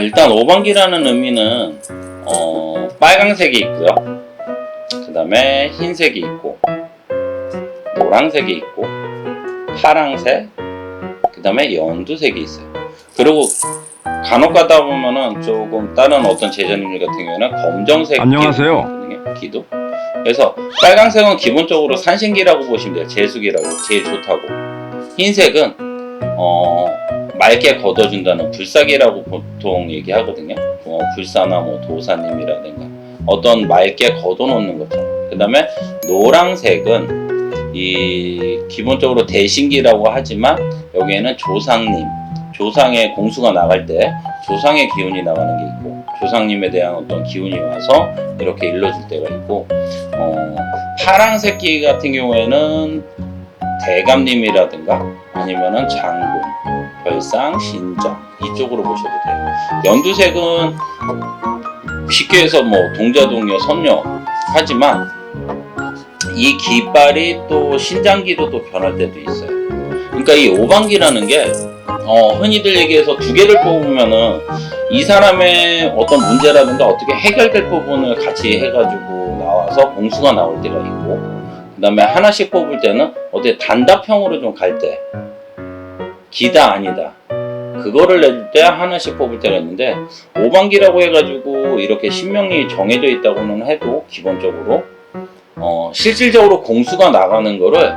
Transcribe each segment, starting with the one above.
일단 오방기라는 의미는 어, 빨강색이 있고요. 그 다음에 흰색이 있고 노란색이 있고 파랑색 그 다음에 연두색이 있어요. 그리고 간혹 가다 보면은 조금 다른 어떤 제자님들 같은 경우에는 검정색 안녕하세요. 기도. 그래서 빨강색은 기본적으로 산신기라고 보시면 돼요. 제수기라고 제일 좋다고. 흰색은 어, 맑게 걷어준다는 불사기라고 보통 얘기하거든요. 어, 불사나 뭐 도사님이라든가 어떤 맑게 걷어놓는 것처럼. 그 다음에 노랑색은 이 기본적으로 대신기라고 하지만 여기에는 조상님, 조상의 공수가 나갈 때 조상의 기운이 나가는 게 있고 조상님에 대한 어떤 기운이 와서 이렇게 일러줄 때가 있고 어, 파랑새끼 같은 경우에는 대감님이라든가 아니면은 장군, 별상, 신정 이쪽으로 보셔도 돼요. 연두색은 쉽게 해서 뭐 동자동녀, 선녀 하지만 이 깃발이 또 신장기로 또 변할 때도 있어요. 그러니까 이 오방기라는 게 어, 흔히들 얘기해서 두 개를 뽑으면은 이 사람의 어떤 문제라든가 어떻게 해결될 부분을 같이 해가지고 나와서 공수가 나올 때가 있고 그 다음에 하나씩 뽑을 때는 어디 단답형으로 좀 갈 때 기다 아니다 그거를 낼 때 하나씩 뽑을 때가 있는데 오방기라고 해가지고 이렇게 신명이 정해져 있다고는 해도 기본적으로 어, 실질적으로 공수가 나가는 거를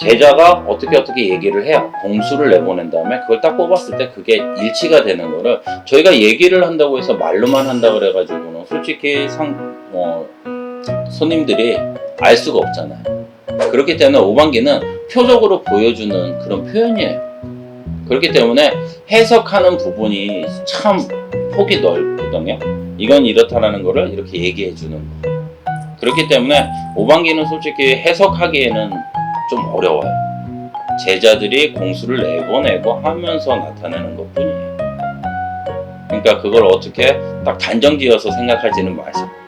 제자가 어떻게 어떻게 얘기를 해요. 공수를 내보낸 다음에 그걸 딱 뽑았을 때 그게 일치가 되는 거를 저희가 얘기를 한다고 해서 말로만 한다 그래가지고는 솔직히 상, 어, 손님들이 알 수가 없잖아요. 그렇기 때문에 오반기는 표적으로 보여주는 그런 표현이에요. 그렇기 때문에 해석하는 부분이 참 폭이 넓거든요. 이건 이렇다라는 거를 이렇게 얘기해 주는 거. 그렇기 때문에 오반기는 솔직히 해석하기에는 좀 어려워요. 제자들이 공수를 내보내고 하면서 나타내는 것 뿐이에요. 그러니까 그걸 어떻게 딱 단정 지어서 생각하지는 마시고